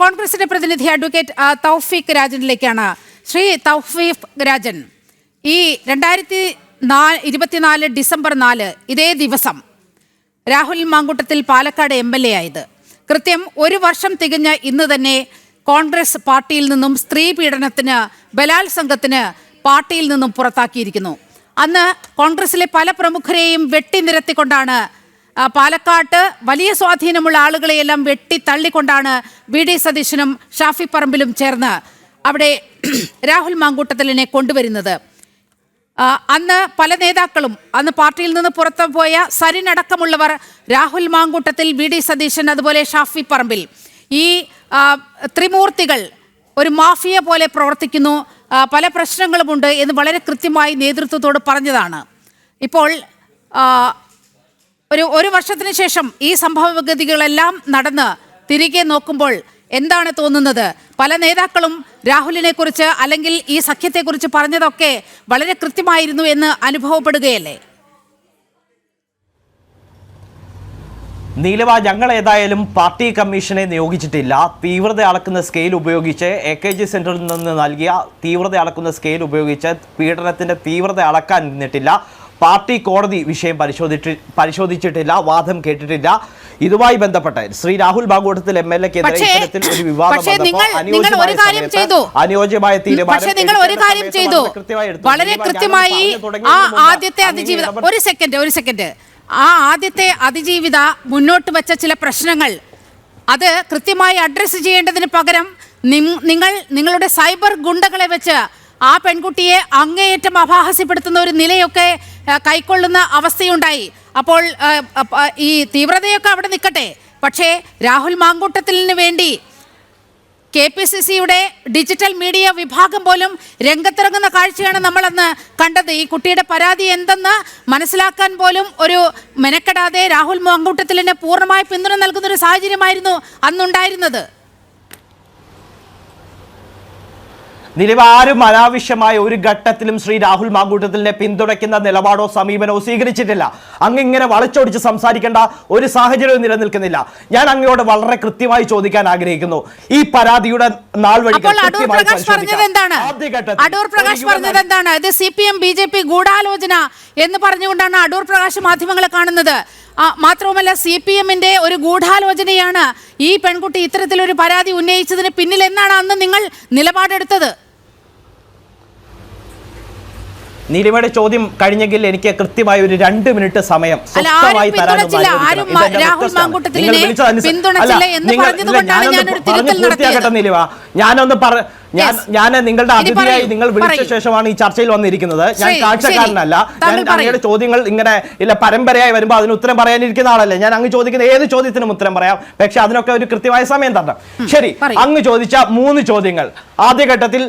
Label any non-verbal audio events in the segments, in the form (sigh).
കോൺഗ്രസിന്റെ പ്രതിനിധി അഡ്വക്കേറ്റ് തൗഫീഖ് രാജനിലേക്കാണ്. ശ്രീ തൗഫീഖ് രാജൻ ഈ രണ്ടായിരത്തി നാ ഇരുപത്തിനാല് ഡിസംബർ നാല് ഇതേ ദിവസം Rahul Mankoottathil Palakkad M L A ആയത്. കൃത്യം ഒരു വർഷം തികഞ്ഞ ഇന്ന് തന്നെ കോൺഗ്രസ് പാർട്ടിയിൽ നിന്നും സ്ത്രീ പീഡനത്തിന് ബലാത്സംഗത്തിന് പാർട്ടിയിൽ നിന്നും പുറത്താക്കിയിരിക്കുന്നു. അന്ന് കോൺഗ്രസിലെ പല പ്രമുഖരെയും വെട്ടിനിരത്തിക്കൊണ്ടാണ് പാലക്കാട്ട് വലിയ സ്വാധീനമുള്ള ആളുകളെയെല്ലാം വെട്ടി തള്ളിക്കൊണ്ടാണ് വി ഡി സതീശനും ഷാഫി പറമ്പിലും ചേർന്ന് അവിടെ (clears throat) രാഹുൽ മാങ്കൂട്ടത്തിലിനെ കൊണ്ടുവരുന്നത്. അന്ന് പല നേതാക്കളും അന്ന് പാർട്ടിയിൽ നിന്ന് പുറത്തു പോയ സരിനടക്കമുള്ളവർ രാഹുൽ മാങ്കൂട്ടത്തിൽ വി ഡി സതീശൻ അതുപോലെ ഷാഫി പറമ്പിൽ. ഈ ത്രിമൂർത്തികൾ ഒരു മാഫിയ പോലെ പ്രവർത്തിക്കുന്നു. പല പ്രശ്നങ്ങളുമുണ്ട് എന്ന് വളരെ കൃത്യമായി നേതൃത്വത്തോട് പറഞ്ഞതാണ്. ഇപ്പോൾ ഒരു ഒരു വർഷത്തിന് ശേഷം ഈ സംഭവഗതികളെല്ലാം നടന്ന് തിരികെ നോക്കുമ്പോൾ എന്താണ് തോന്നുന്നത്? പല നേതാക്കളും രാഹുലിനെ കുറിച്ച് അല്ലെങ്കിൽ ഈ സഖ്യത്തെക്കുറിച്ച് പറഞ്ഞതൊക്കെ വളരെ കൃത്യമായിരുന്നു എന്ന് അനുഭവപ്പെടുകയല്ലേ? നീലവ ഞങ്ങൾ ഏതായാലും പാർട്ടി കമ്മീഷനെ നിയോഗിച്ചിട്ടില്ല. തീവ്രത അളക്കുന്ന സ്കെയിൽ ഉപയോഗിച്ച് എ കെ ജി സെന്ററിൽ നിന്ന് നൽകിയ തീവ്രത അളക്കുന്ന സ്കെയിൽ ഉപയോഗിച്ച് പീഡനത്തിന്റെ തീവ്രത അളക്കാൻ നിന്നിട്ടില്ല. പാർട്ടി കോടതി വിഷയം പരിശോധിച്ച് പരിശോധിച്ചിട്ടില്ല വാദം കേട്ടിട്ടില്ല. ഇതുമായി ബന്ധപ്പെട്ട ശ്രീ രാഹുൽ ബാഗോട്ടത്തിൽ എം എൽ എ ഒരു വിവാദം അനുയോജ്യമായ. തീരുമാനം വളരെ കൃത്യമായി ആ ആദ്യത്തെ അതിജീവിത ഒരു സെക്കൻഡ് ഒരു സെക്കൻഡ്. ആ ആദ്യത്തെ അതിജീവിത മുന്നോട്ട് വെച്ച ചില പ്രശ്നങ്ങൾ. അത് കൃത്യമായി അഡ്രസ്സ് ചെയ്യേണ്ടതിന് പകരം നിങ്ങൾ നിങ്ങളുടെ സൈബർ ഗുണ്ടകളെ വെച്ച് ആ പെൺകുട്ടിയെ അങ്ങേയറ്റം അപഹാസ്യപ്പെടുത്തുന്ന ഒരു നിലയൊക്കെ കൈക്കൊള്ളുന്ന അവസ്ഥയുണ്ടായി. അപ്പോൾ ഈ തീവ്രതയൊക്കെ അവിടെ നിൽക്കട്ടെ. പക്ഷേ രാഹുൽ മാങ്കൂട്ടത്തിലിന് വേണ്ടി കെ പി സി സിയുടെ ഡിജിറ്റൽ മീഡിയ വിഭാഗം പോലും രംഗത്തിറങ്ങുന്ന കാഴ്ചയാണ് നമ്മളന്ന് കണ്ടത്. ഈ കുട്ടിയുടെ പരാതി എന്തെന്ന് മനസ്സിലാക്കാൻ പോലും ഒരു മെനക്കെടാതെ രാഹുൽ മാങ്കൂട്ടത്തിലിന് പൂർണമായി പിന്തുണ നൽകുന്ന ഒരു സാഹചര്യമായിരുന്നു അന്നുണ്ടായിരുന്നത്. നിലവ് ആരും അനാവശ്യമായ ഒരു ഘട്ടത്തിലും ശ്രീ രാഹുൽ മാങ്കൂട്ടത്തിലിനെ പിന്തുണയ്ക്കുന്ന നിലപാടോ സമീപനമോ സ്വീകരിച്ചിട്ടില്ല. അങ്ങ് ഇങ്ങനെ വളച്ചൊടിച്ച് സംസാരിക്കേണ്ട ഒരു സാഹചര്യവും നിലനിൽക്കുന്നില്ല. ഞാൻ അങ്ങയോട് വളരെ കൃത്യമായി ചോദിക്കാൻ ആഗ്രഹിക്കുന്നു. ഈ പരാതിയുടെ നാൾ വഴി അടൂർ കൃത്യമായി പ്രകാശ് പറഞ്ഞത് എന്താണ്? ആദ്യഘട്ടത്തിൽ പ്രകാശ് യുവ എന്താണ്? ഇത് C P M B J P ഗൂഢാലോചന എന്ന് പറഞ്ഞുകൊണ്ടാണ് അടൂർ പ്രകാശ് മാധ്യമങ്ങളെ കാണുന്നത്. ആ, മാത്രവുമല്ല സി പി എമ്മിന്റെ ഒരു ഗൂഢാലോചനയാണ് ഈ പെൺകുട്ടി ഇത്തരത്തിലൊരു പരാതി ഉന്നയിച്ചതിന് പിന്നിൽ എന്നാണ് അന്ന് നിങ്ങൾ നിലപാടെടുത്തത്. നീലിമയുടെ ചോദ്യം കഴിഞ്ഞെങ്കിൽ എനിക്ക് കൃത്യമായി ഒരു രണ്ട് മിനിറ്റ് സമയം സ്വസ്ഥമായി തരാനും. നിങ്ങൾ അല്ല, ഞാനൊന്ന് പൂർത്തിയാക്കട്ടെ. നീലിമ ഞാനൊന്ന് പറ ഞാൻ ഞാൻ നിങ്ങളുടെ അതിഥിയായി നിങ്ങൾ വിളിച്ച ശേഷമാണ് ഈ ചർച്ചയിൽ വന്നിരിക്കുന്നത്. ഞാൻ കാഴ്ചക്കാരനല്ല ഞാൻ അങ്ങയുടെ ചോദ്യങ്ങൾ ഇങ്ങനെ ഇല്ല പരമ്പരയായി വരുമ്പോൾ അതിന് ഉത്തരം പറയാനിരിക്കുന്ന ആളല്ലേ. ഞാൻ അങ്ങ് ചോദിക്കുന്ന ഏത് ചോദ്യത്തിനും ഉത്തരം പറയാം. പക്ഷെ അതിനൊക്കെ ഒരു കൃത്യമായ സമയം തരണം. ശരി അങ്ങ് ചോദിച്ച മൂന്ന് ചോദ്യങ്ങൾ. ആദ്യഘട്ടത്തിൽ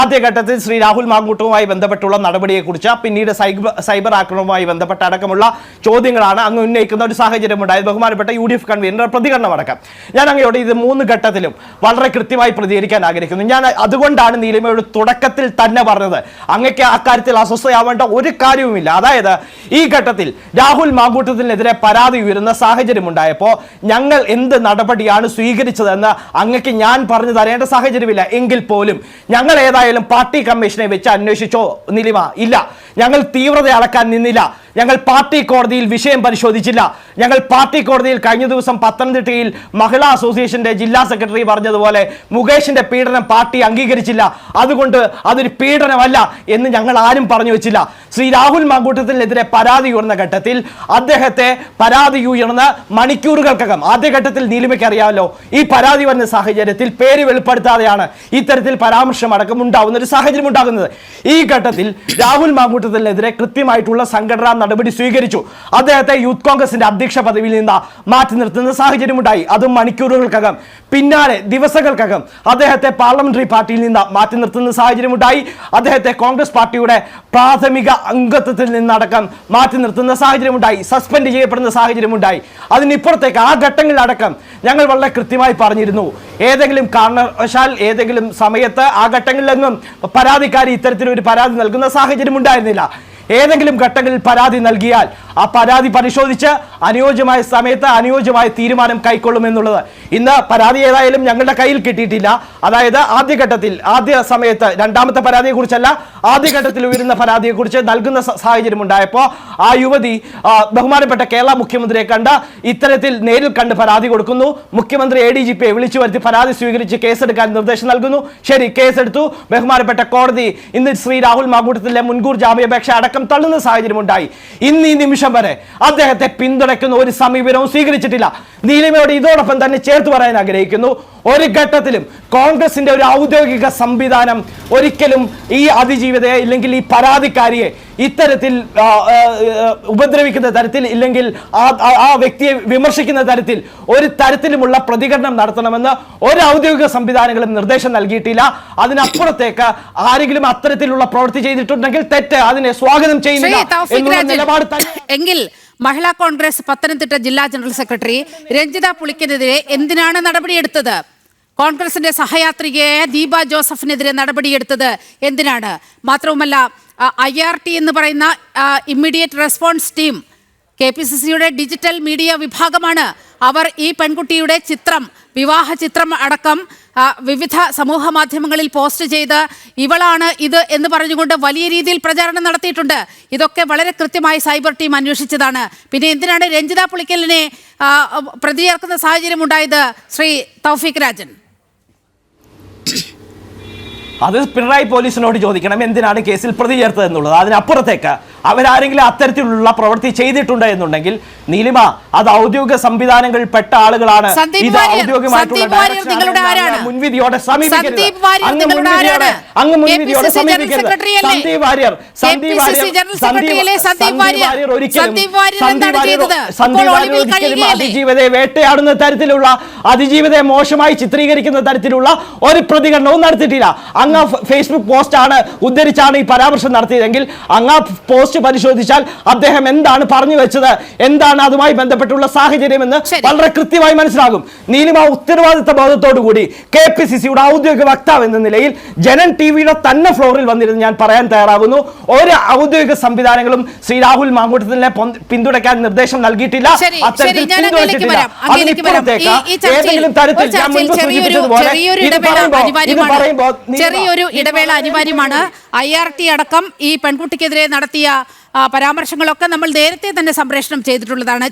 ആദ്യഘട്ടത്തിൽ ശ്രീ രാഹുൽ മാങ്കൂട്ടവുമായി ബന്ധപ്പെട്ടുള്ള നടപടിയെക്കുറിച്ച് പിന്നീട് സൈബർ സൈബർ ആക്രമണവുമായി ബന്ധപ്പെട്ട അടക്കമുള്ള ചോദ്യങ്ങളാണ് അങ്ങ് ഉന്നയിക്കുന്ന ഒരു സാഹചര്യം ഉണ്ടായത്. ബഹുമാനപ്പെട്ട യു ഡി എഫ് കൺവീനർ പ്രതികരണം അടക്കം. ഞാൻ അങ്ങയോട് ഇത് മൂന്ന് ഘട്ടത്തിലും വളരെ കൃത്യമായി പ്രതികരിക്കാൻ ആഗ്രഹിക്കുന്നു. ഞാൻ അതുകൊണ്ടാണ് നീലിമയോട് തുടക്കത്തിൽ തന്നെ പറഞ്ഞത്. അങ്ങക്ക് അക്കാര്യത്തിൽ അസ്വസ്ഥയാവേണ്ട ഒരു കാര്യവുമില്ല. അതായത് ഈ ഘട്ടത്തിൽ രാഹുൽ മാങ്കൂട്ടത്തിനെതിരെ പരാതി ഉയരുന്ന സാഹചര്യം ഉണ്ടായപ്പോൾ ഞങ്ങൾ എന്ത് നടപടിയാണ് സ്വീകരിച്ചതെന്ന് അങ്ങക്ക് ഞാൻ പറഞ്ഞു തരേണ്ട സാഹചര്യമില്ല. എങ്കിൽ പോലും ഞങ്ങൾ ഏതായാലും പാർട്ടി കമ്മീഷനെ വെച്ച് അന്വേഷിച്ചോ നിലിമ? ഇല്ല. ഞങ്ങൾ തീവ്രത അളക്കാൻ നിന്നില്ല. ഞങ്ങൾ പാർട്ടി കോടതിയിൽ വിഷയം പരിശോധിച്ചില്ല. ഞങ്ങൾ പാർട്ടി കോടതിയിൽ കഴിഞ്ഞ ദിവസം പത്തനംതിട്ടയിൽ മഹിളാ അസോസിയേഷന്റെ ജില്ലാ സെക്രട്ടറി പറഞ്ഞതുപോലെ മുകേഷിന്റെ പീഡനം പാർട്ടി അംഗീകരിച്ചില്ല. അതുകൊണ്ട് അതൊരു പീഡനമല്ല എന്ന് ഞങ്ങൾ ആരും പറഞ്ഞു വെച്ചില്ല. ശ്രീ രാഹുൽ മാങ്കൂട്ടത്തിനെതിരെ പരാതി ഉയർന്ന ഘട്ടത്തിൽ അദ്ദേഹത്തെ പരാതി ഉയർന്ന മണിക്കൂറുകൾക്കകം ആദ്യഘട്ടത്തിൽ നീലിമയ്ക്ക് അറിയാമല്ലോ ഈ പരാതി വരുന്ന സാഹചര്യത്തിൽ പേര് വെളിപ്പെടുത്താതെയാണ് ഇത്തരത്തിൽ പരാമർശം അടക്കം ഉണ്ടാവുന്ന ഒരു സാഹചര്യം ഉണ്ടാകുന്നത്. ഈ ഘട്ടത്തിൽ രാഹുൽ മാങ്കൂട്ടത്തിനെതിരെ കൃത്യമായിട്ടുള്ള സംഘടനാ നടപടി സ്വീകരിച്ചു. അദ്ദേഹത്തെ യൂത്ത് കോൺഗ്രസിന്റെ അധ്യക്ഷ പദവിയിൽ നിന്ന് മാറ്റി നിർത്തുന്ന സാഹചര്യമുണ്ടായി. അതും മണിക്കൂറുകൾക്കകം. പിന്നാലെ ദിവസങ്ങൾക്കകം അദ്ദേഹത്തെ പാർലമെന്ററി പാർട്ടിയിൽ നിന്ന് മാറ്റി നിർത്തുന്ന സാഹചര്യമുണ്ടായി. അദ്ദേഹത്തെ കോൺഗ്രസ് പാർട്ടിയുടെ പ്രാഥമിക അംഗത്വത്തിൽ നിന്നടക്കം മാറ്റി നിർത്തുന്ന സാഹചര്യമുണ്ടായി. സസ്പെൻഡ് ചെയ്യപ്പെടുന്ന സാഹചര്യമുണ്ടായി. അതിനിപ്പുറത്തേക്ക് ആ ഘട്ടങ്ങളിലടക്കം ഞങ്ങൾ വളരെ കൃത്യമായി പറഞ്ഞിരുന്നു. ഏതെങ്കിലും കാരണവശാൽ ഏതെങ്കിലും സമയത്ത് ആ ഘട്ടങ്ങളിലൊന്നും പരാതിക്കാരി ഇത്തരത്തിലൊരു പരാതി നൽകുന്ന സാഹചര്യം ഉണ്ടായിരുന്നില്ല ഏതെങ്കിലും ഘട്ടങ്ങളിൽ പരാതി നൽകിയാൽ ആ പരാതി പരിശോധിച്ച് അനുയോജ്യമായ സമയത്ത് അനുയോജ്യമായ തീരുമാനം കൈക്കൊള്ളുമെന്നുള്ളത് ഇന്ന് പരാതി ഏതായാലും ഞങ്ങളുടെ കയ്യിൽ കിട്ടിയിട്ടില്ല. അതായത് ആദ്യഘട്ടത്തിൽ ആദ്യ സമയത്ത് രണ്ടാമത്തെ പരാതിയെക്കുറിച്ചല്ല ആദ്യഘട്ടത്തിൽ ഉയരുന്ന പരാതിയെക്കുറിച്ച് നൽകുന്ന സാഹചര്യം ഉണ്ടായപ്പോൾ ആ യുവതി ബഹുമാനപ്പെട്ട കേരള മുഖ്യമന്ത്രിയെ കണ്ട് ഇത്തരത്തിൽ നേരിൽ കണ്ട് പരാതി കൊടുക്കുന്നു. മുഖ്യമന്ത്രി എ ഡി ജി പിയെ വിളിച്ചു വരുത്തി പരാതി സ്വീകരിച്ച് കേസെടുക്കാൻ നിർദ്ദേശം നൽകുന്നു. ശരി കേസെടുത്തു. ബഹുമാനപ്പെട്ട കോടതി ഇന്ന് ശ്രീ രാഹുൽ മാങ്കൂട്ടത്തിലെ മുൻകൂർ ജാമ്യാപേക്ഷ അടക്കം തള്ളുന്ന സാഹചര്യം ഉണ്ടായി ഇന്ന് ഈ നിമിഷം വരെ അദ്ദേഹത്തെ പിന്തുണയ്ക്കുന്ന ഒരു സമീപനവും സ്വീകരിച്ചിട്ടില്ല. നീലിമയോട് ഇതോടൊപ്പം തന്നെ ചേർത്ത് പറയാൻ ആഗ്രഹിക്കുന്നു. ഒരു ഘട്ടത്തിലും കോൺഗ്രസിന്റെ ഒരു ഔദ്യോഗിക സംവിധാനം ഒരിക്കലും ഈ അതിജീവിതയെ ഇല്ലെങ്കിൽ ഈ പരാതിക്കാരിയെ ഇത്തരത്തിൽ ഉപദ്രവിക്കുന്ന തരത്തിൽ ഇല്ലെങ്കിൽ ആ വ്യക്തിയെ വിമർശിക്കുന്ന തരത്തിൽ ഒരു തരത്തിലുമുള്ള പ്രതികരണം നടത്തണമെന്ന് ഒരു ഔദ്യോഗിക സംവിധാനങ്ങളും നിർദ്ദേശം നൽകിയിട്ടില്ല. അതിനപ്പുറത്തേക്ക് ആരെങ്കിലും അത്തരത്തിലുള്ള പ്രവൃത്തി ചെയ്തിട്ടുണ്ടെങ്കിൽ തെറ്റ് അതിനെ സ്വാഗതം ശ്രീ ചെയ്യുന്നില്ല എങ്കിൽ മഹിളാ കോൺഗ്രസ് പത്തനംതിട്ട ജില്ലാ ജനറൽ സെക്രട്ടറി രഞ്ജിത പുളിക്കെതിരെ എന്തിനാണ് നടപടിയെടുത്തത്? കോൺഗ്രസിന്റെ സഹയാത്രികയായ ദീപ ജോസഫിനെതിരെ നടപടിയെടുത്തത് എന്തിനാണ്? മാത്രവുമല്ല ഐ ആർ ടി എന്ന് പറയുന്ന immediate response team K P C സിയുടെ ഡിജിറ്റൽ മീഡിയ വിഭാഗമാണ് അവർ ഈ പെൺകുട്ടിയുടെ ചിത്രം വിവാഹ ചിത്രം അടക്കം വിവിധ സമൂഹ മാധ്യമങ്ങളിൽ പോസ്റ്റ് ചെയ്ത് ഇവളാണ് ഇത് എന്ന് പറഞ്ഞുകൊണ്ട് വലിയ രീതിയിൽ പ്രചാരണം നടത്തിയിട്ടുണ്ട്. ഇതൊക്കെ വളരെ കൃത്യമായി സൈബർ ടീം അന്വേഷിച്ചതാണ്. പിന്നെ എന്തിനാണ് രഞ്ജിത പുളിക്കലിനെ പ്രതിചേർക്കുന്ന പ്രതി ചേർക്കുന്ന സാഹചര്യം ഉണ്ടായത്? ശ്രീ തൗഫീഖ് രാജൻ. അത് പിണറായി പോലീസിനോട് ചോദിക്കണം. എന്തിനാണ് കേസിൽ പ്രതി ചേർത്തത് എന്നുള്ളത് അതിനപ്പുറത്തേക്ക് അവരാരെങ്കിലും അത്തരത്തിലുള്ള പ്രവൃത്തി ചെയ്തിട്ടുണ്ട് എന്നുണ്ടെങ്കിൽ നീലിമ അത് ഔദ്യോഗിക സംവിധാനങ്ങളിൽ പെട്ട ആളുകളാണ് ഇത് ഔദ്യോഗികമായിട്ടുള്ള? മുൻവിധിയോടെ സമീപിക്കരുത് അങ്ങ് മുൻവിധിയോടെ ആരാണ്? അങ്ങ് മുൻവിധിയോടെ KPCC ജനറൽ സമീപിക്കരുത് സെക്രട്ടറി അല്ലേ? Sandeep Warrier Sandeep KPCC Warrier general Sandeep Warrier? ഒരിക്കലും സന്ദീപ് വാര്യർ സന്ദീപ് വാര്യർ ചെയ്തത്? സന്ദീപ് ഇപ്പോൾ വാര്യർ ഒളിവിൽ ഒരിക്കലും കഴിയുകയല്ലേ? അതിജീവിതയെ വേട്ടയാടുന്ന തരത്തിലുള്ള അതിജീവിതയെ മോശമായി ചിത്രീകരിക്കുന്ന തരത്തിലുള്ള ഒരു പ്രതികരണവും നടത്തിയിട്ടില്ല അങ്ങ് ഫേസ്ബുക്ക് പോസ്റ്റ് പോസ്റ്റാണ് ഉദ്ധരിച്ചാണ് ഈ പരാമർശം നടത്തിയതെങ്കിൽ അങ്ങ് ആ പോസ്റ്റ് പരിശോധിച്ചാൽ അദ്ദേഹം എന്താണ് പറഞ്ഞു വെച്ചത്? എന്താണ് അതുമായി ബന്ധപ്പെട്ടുള്ള സാഹചര്യം എന്ന് വളരെ കൃത്യമായി മനസ്സിലാകും. നീലിമ ഉത്തരവാദിത്ത ബോധത്തോടു കൂടി കെ പി സി സിയുടെ ഔദ്യോഗിക വക്താവ് എന്ന നിലയിൽ ജനൻ ടി വിയുടെ തന്നെ ഫ്ലോറിൽ വന്നിരുന്ന് ഞാൻ പറയാൻ തയ്യാറാകുന്നു ഒരു ഔദ്യോഗിക സംവിധാനങ്ങളും ശ്രീ രാഹുൽ മാങ്കൂട്ടത്തിനെ പൊന്ത- പിന്തുണയ്ക്കാൻ നിർദ്ദേശം നൽകിയിട്ടില്ല. അത്തരത്തിൽ പിന്തുണച്ചിട്ടില്ല. അതിനിപ്പുറത്തേക്ക് ഏതെങ്കിലും തരത്തിൽ ഞാൻ മുൻപ് ചെറിയൊരു സൂചിപ്പിച്ചതുപോലെ ഇത് ഇടവേള പറയുമ്പോൾ- അനിവാര്യമാണ്. പറയുമ്പോൾ ചെറിയൊരു ഇടവേള അനിവാര്യമാണ്. ഐ ആർ ടി അടക്കം ഈ പെൺകുട്ടിക്കെതിരെ നടത്തിയ പരാമർശങ്ങളൊക്കെ നമ്മൾ നേരത്തെ തന്നെ സംപ്രേഷണം ചെയ്തിട്ടുള്ളതാണ്.